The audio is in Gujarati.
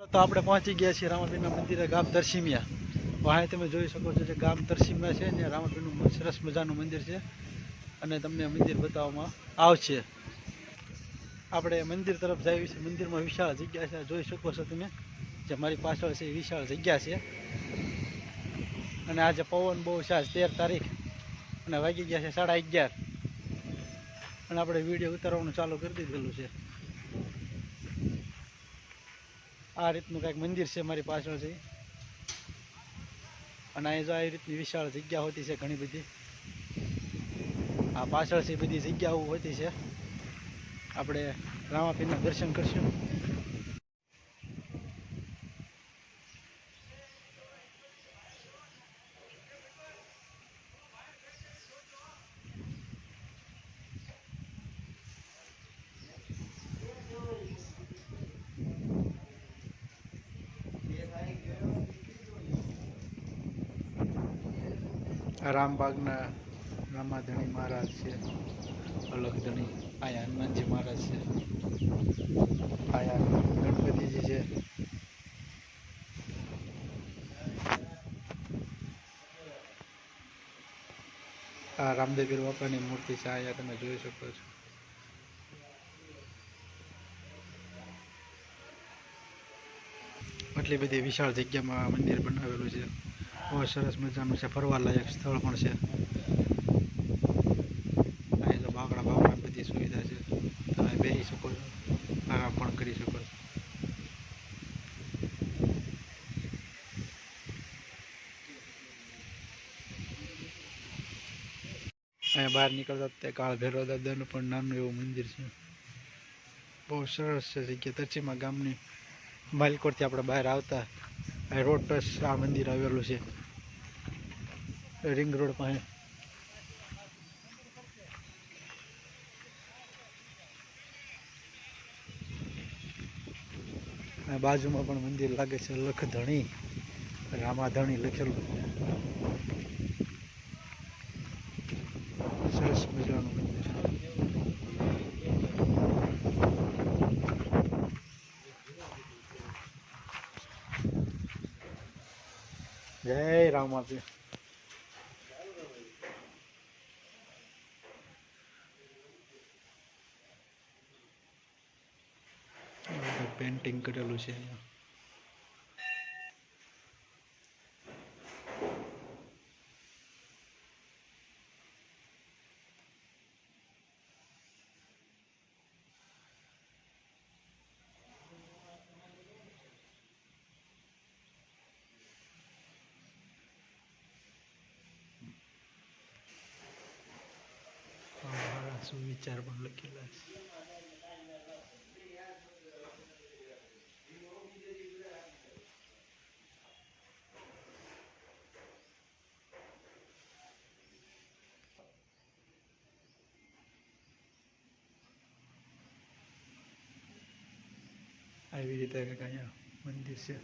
તો આપણે પહોંચી ગયા છીએ રામાપીરના મંદિરે ગામ તરસીમિયા. વાહે તમે જોઈ શકો છો જે ગામ તરસીમિયા છે ને રામાપીરનું સરસ મજાનું મંદિર છે. અને તમને મંદિર બતાવવામાં આવશે. આપણે મંદિર તરફ જઈએ છીએ. મંદિરમાં વિશાળ જગ્યા છે. જોઈ શકો છો તમે જે મારી પાછળ છે એ વિશાળ જગ્યા છે. અને આજે પવન બહુ છે. તેર તારીખ અને વાગી ગયા છે સાડા અગિયાર. અને આપણે વીડિયો ઉતારવાનું ચાલુ કરી દીધેલું છે. આ રીતનું કંઈક મંદિર છે મારી પાછળ છે અને અહીં જો આવી રીતની વિશાળ જગ્યા હોતી છે ઘણી બધી. આ પાછળ છે બધી જગ્યાઓ હોતી છે. આપણે રામાપીરના દર્શન કરશું. રામબાગના રામાધણી મહારાજ છે. અલગધણી આયા હનુમાનજી મહારાજ છે. આયા ગણપતિજી છે. આ રામદેવીર બાપાની મૂર્તિ છે, આયા તમે જોઈ શકો છો. આટલી બધી વિશાળ જગ્યામાં મંદિર બનાવેલું છે. બહુ સરસ મજાનું છે, ફરવાલાયક સ્થળ પણ છે. અહીં તો બાકડા બાકડા બધી સુવિધા છે. તમે બેસી શકો છો, આરામ પણ કરી શકો છો. અહીંયા બહાર નીકળતા તે કાળ ભૈરવ દાદાનું પણ નાનું એવું મંદિર છે. બહુ સરસ છે જગ્યા. તરચીમાં ગામની માલકોટથી આપણે બહાર આવતા રોડ ટચ આ મંદિર આવેલું છે. રિંગ રોડ પાસે. બાજુમાં પણ મંદિર લાગે છે લખધણી, રામાધણી લખેલું. સરસ મજાનું મંદિર. જય રામાપીર પેન્ટિંગ કરેલું છે અહીંયા સુવિચાર પણ લખેલા છે. આવી રીતે કંઈક અહીંયા મંદિર છે